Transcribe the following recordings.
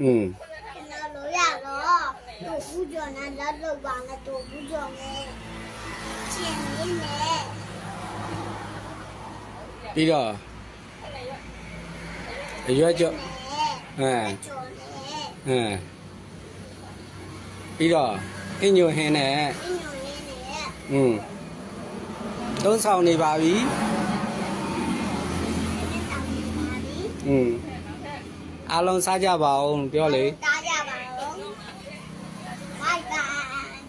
อืม ကျွန်တော်လိုရတော့သူ့ဘူးကျော်နဲ့လက်လုပ်ပါနဲ့သူ့ဘူးကျော်နဲ့ချင်းနေနဲ့ ပြီးတော့အရွက်ကြော့ နဲ့ အဲ ကျော်နဲ့ အဲပြီးတော့အင်ညိုဟင်းနဲ့ အင်းညိုလေးနဲ့ อืมသုံးဆောင်နေပါပြီ တောင်းပါပြီ อืม အားလုံးစားကြပါအောင်ပြောလေတားကြပါဦးဘိုင်ဘိုင်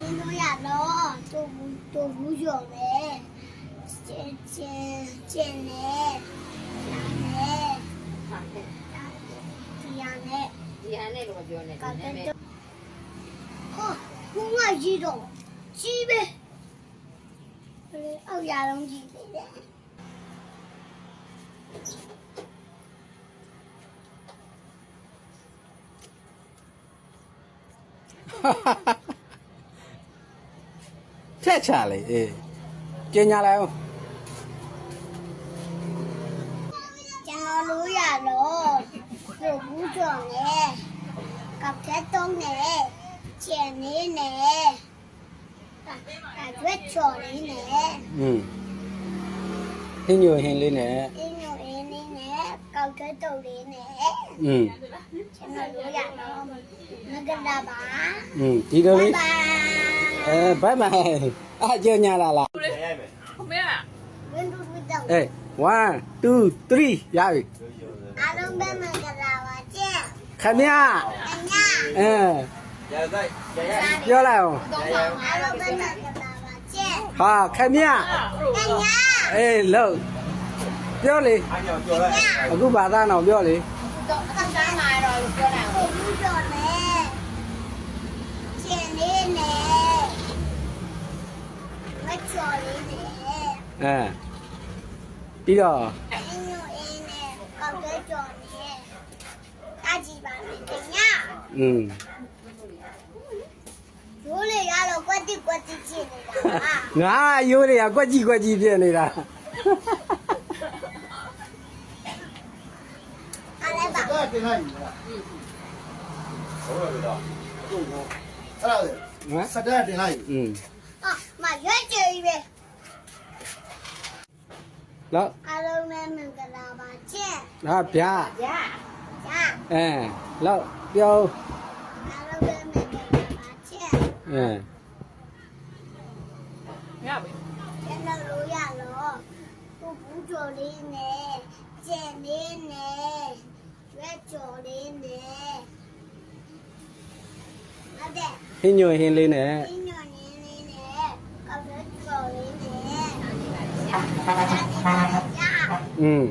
ဒီလိုရတော့သူ့ဘူးသူ့ဘူးကျော်နဲ့ချင်းချင်းချင်းနဲ့နဲ့ဒီရနဲ့ဒီဟာနဲ့တော့ပြောနေတယ်ကောက်နာတဲ့မည်တော့ဟောဘုံကကြီးတော့ကြီးပဲဘယ်အောက်ရအောင်ကြီး နေတယ်ထက်ချလေအေးကျင်ညာလိုက်အောင်ကျွန်တော်လို့ရတော့သူ့ဘူးကျော်နဲ့ကောက်တဲ့တုံးနဲ့ကျန်နေနဲ့ဒါရွက်ချော်လေးနဲ့อืมအင်ညိုဟင်းလေးနဲ့အင်းညိုအင်းလေးနဲ့ ကောက်တဲ့တုံးလေးနဲ့ อืม ကျွန်တော်လို့ရတော့မကလာပါ อืมဒီလို ဘို လေး င်ဘိုင် အဲဘိုင်ဘိုင်အာကျင်ညာလာလား မင်းอ่ะ ဝင်းတို့တော့ အေး1 2 3ရပြီ အားလုံးပဲမကလာပါကျက် ခမရ အညာ အဲ ရတဲ့ရရ ပြောလိုက်အောင် သုံးဆောင် အားလုံးပဲမကလာပါကျက် ဟာခမရ အညာ အေးလို့ပြောလေ အားကြောင့် ပြောလိုက်အခုဘာသာအောင်ပြောလေတော့အကန်းမှာတော့ပြောတာကိုဘူးကျော်နဲ့ကျင်လေးနဲ့မချော်လေးနဲ့အဲပြီးတော့အင်းညိုအင်းနဲ့ကောက်တဲ့ကျော်နဲ့တာကြည့်ပါမယ်အညာอืมရိုးလေရတော့ကွက်တိကွက်တိကြည့်နေတာဟာငါအယိုးတွေကကွက်ကြီးကွက်ကြီးဖြစ်နေတာ အား လည်းပါဒါတင်လိုက်ပြီလားဟုတ်တယ်တော့ဟုတ်ကောအဲ့ဒါလေဟမ်စတဲ့တင်လိုက်ပြီอืมအော်မရွက်ကြည့်ပဲတော့အားလုံးပဲမင်္ဂလာပါကျက်ဟာဗျာရညာအဲလောက်ပြောအားလုံးပဲမင်္ဂလာပါကျက်အဲရပြီကျွန်တော်လိုရတော့ကိုဘူးကျော်လေးနဲ့ကျက်လေးနဲ့ရွက်ကျော်လေးနဲ့ ဟုတ်တယ်ဟင်းညွန့်ဟင်းလေးနဲ့အင်းညွန်လေးနဲ့ကောက်ရွက်ကျော်လေးနဲ့ညာอืม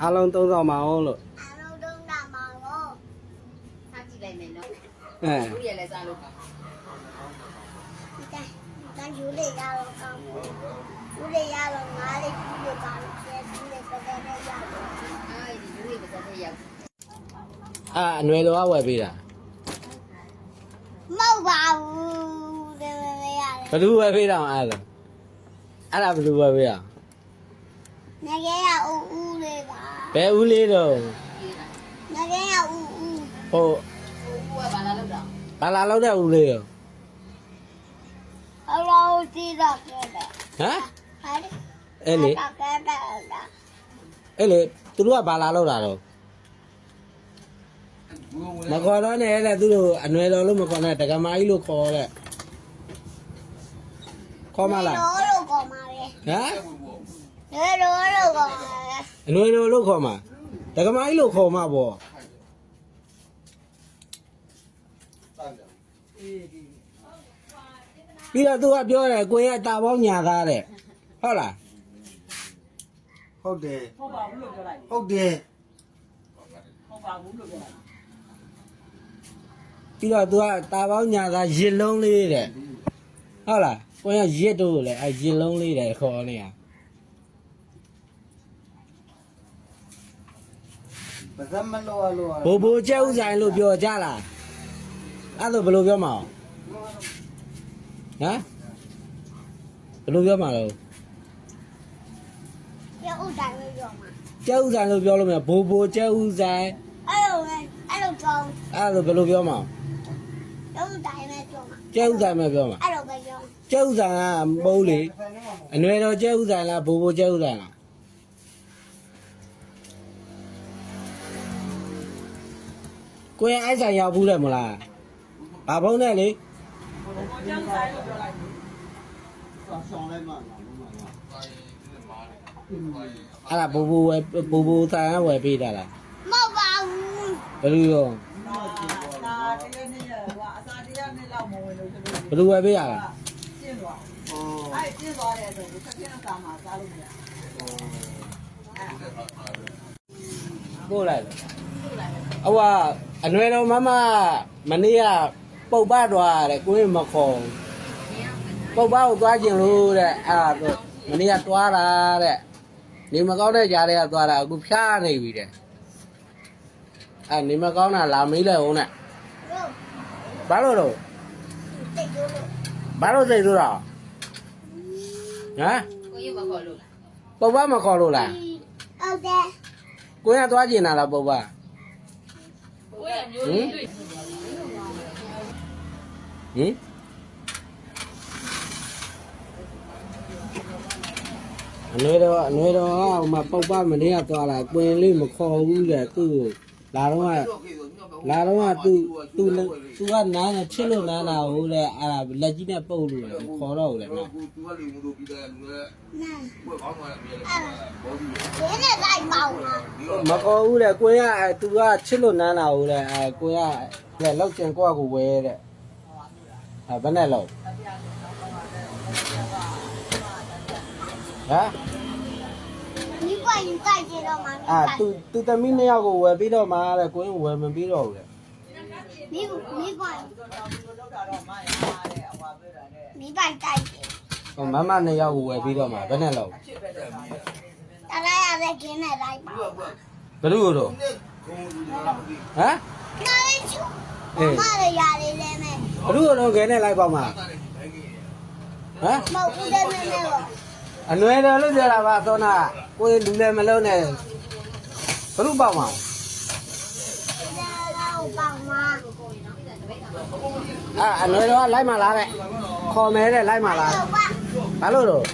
အားလုံးသုံးဆောင်ပါအောင်လို့အားလုံးတော့နာမှာတော့စားကြည့်လိုက်မယ်နော် အဲဘူးရလည်းစားလို့ကောင်းဒီတိုင်းတန်ယူလေးရတော့ကောင်းဘူးယူလေးရတော့ငါးလေးပြလို့ကောင်းတယ်ကျက်ပြီးလေးပတ်တဲ့ရတော့အဲဒီဘူးလေးပတ်သက်ရောက်အာအနွယ်တော်ကဝယ်ပေးတာမဟုတ်ပါဘူးတယ်မရတယ်ဘယ်သူဝယ်ပေးတာအဲ့ဒါအဲ့ဒါဘယ်သူဝယ်ပေးတာငကဲရဦးဦးလေးပါဘယ်ဦးလေးတော့ငကဲရဦးဦးဟိုဘူးကဘာလာလို့တော့ဘာလာလောက်တဲ့ဦးလေးရောအလောတီတော့ကဲတယ်ဟမ်ဟာလေအဲ့လေကဲတယ်လား အဲ့လေသူတို့ကဘာလာလောက်တာတော့မခေါ်တော့နဲ့တဲ့သူတို့အနွယ်တော်လို့မခေါ်နဲ့တက္ကမကြီးလို့ခေါ်တဲ့ခေါ်မလားလို့လို့ကောမှာပဲဟမ်လေလို့လို့ကောမှာပဲအနွယ်တော်လို့ခေါ်မှာတက္ကမကြီးလို့ခေါ်မှာပေါ့ပြီးတော့သူကပြောတယ်ကိုရဲ့တာပေါင်းညာသားတဲ့ဟုတ်လား ဟုတ်တယ်ဟုတ်ပါဘူးလို့ပြောလိုက်ဟုတ်တယ်ပြီးတော့သူကတာပေါင်းညာသားရစ်လုံးလေးတဲ့ဟုတ်လားကိုရရစ်တို့လေအဲရစ်လုံးလေးတဲ့ခေါ်နေရဘာသာမလို့အလို့ဘိုးဘိုးကျဲဥဆိုင်လို့ပြောကြလားအဲ့ဒါဘယ်လိုပြောမှာဟမ်ဘယ်လိုပြောမှာလဲ ရဦးတိုင်းလို့ပြောမှာကျဲဥဆိုင်လို့ပြောလို့မရဘိုးဘိုကျဲဥဆိုင်အဲ့လိုပဲအဲ့လိုကြောင်းအဲ့လိုဘယ်လိုပြောမှာလုံးတိုင်းပဲကြောင်းကျဲဥဆိုင်ပဲပြောမှာအဲ့လိုပဲကြောင်းကျဲဥဆိုင်ကမိုးလေအနွယ်တော်ကျဲဥဆိုင်လားဘိုးဘိုကျဲဥဆိုင်လားကိုရင်အိုက်ဆိုင်ရောက်ဘူးတယ်မလားဘာဖုံးနဲ့လေဆောင်းဆောင်းလိုက်မှလားမမလား အဲ့ဒါဘိုးဘိုဝယ်ဘိုးဘိုဆိုင်ကဝယ်ပေးတာလားမဟုတ်ပါဘူးဘယ်လိုရောဒါတကယ်နေရဟိုအစာတရားနဲ့လောက်မဝင်လို့သူတို့ဘယ်လိုဝယ်ပေးရလဲကျင်းသွားအော်အဲ့ကျင်းသွားတဲ့ဆိုသူချက်ချင်းအစာမှာစားလို့မရပို့လိုက်တယ်အဝအနွယ်တော်မမမနေ့ကပုတ်ပသွားတယ်ကိုရင်မခေါ်ပုတ်ပကိုသွားကျင်လို့တဲ့အဲ့ဒါတော့မနေ့ကသွားတာတဲ့ နေမကောင်းတဲ့ကြားတွေကသွားတာအခုဖျားနေပြီတဲ့အဲ့နေမကောင်းတာလာမေးလိုက်ဦးနဲ့လို့ဘာလို့တော့တိတ်လို့လို့ဘာလို့စိတ်ဆိုးတာဟမ်ကိုရမခေါ်လို့လားပုတ်ပမခေါ်လို့လားဟုတ်တယ်ကိုရင်ကသွားကျင်တာလားပုတ်ပဟင်ဟင် အနွေတော့အနွေတော့ဟိုမှာပုတ်ပမနေ့ကသွားတာကွင်လေးမခေါ်ဘူးတဲ့သူ့ကိုလာတော့ကလာတော့ကသူ့သူ့သူကနားနဲ့ချစ်လို့နားတာဟုတ်လေအဲ့ဒါလက်ကြီးနဲ့ပုတ်လို့လေခေါ်တော့လေနော်သူကလူမှုတို့ပြီးတယ်လူလည်းနာဘယ်ကောင်းမှလည်းပြည်တယ်ဘောပြီးဒီနေ့လိုက်ပေါင်းတာမခေါ်ဘူးလေကိုရအဲသူကချစ်လို့နားတာဟုတ်လေအဲကိုရလေလောက်ကျင်ကိုကကိုဝဲတဲ့အဲဘယ်နဲ့လောက် ဟမ်ဒီပွင့်တိုက်ကြတော့မှအာသူသူသမီးနှစ်ယောက်ကိုဝယ်ပြီးတော့မှတဲ့ကိုရင်ဝယ်မပြီးတော့ဘူးလေမိမိပွင့်လောက်တာတော့မရတဲ့အဟွာပြောတာတဲ့မိပိုင်တိုက်ကြဟိုမမနှစ်ယောက်ကိုဝယ်ပြီးတော့မှဘယ်နဲ့လောက်ဖြစ်ပဲတော့တလိုက်ရတဲ့ကင်းနဲ့လိုက်ပေါင်းဘယ်လိုတော့ဟမ်နိုင်ချူမရရလေးလေးမဲ့ဘယ်လိုတော့ခဲနဲ့လိုက်ပါမှာဟမ်မဟုတ်ဘူးတဲ့မဲ့မဲ့ပေါ့ အနွယ်တော်လို့ပြောတာပါသောနာကိုရင်လူလည်းမလုံးနဲ့ဘယ်လိုပေါ့မှာဒါတော့ပေါင်းမှာအာအနွယ်တော်ကလိုက်မှလားတဲ့ခေါ်မယ်တဲ့လိုက်မှလားဟုတ်ပါဘာလို့တော့ဒ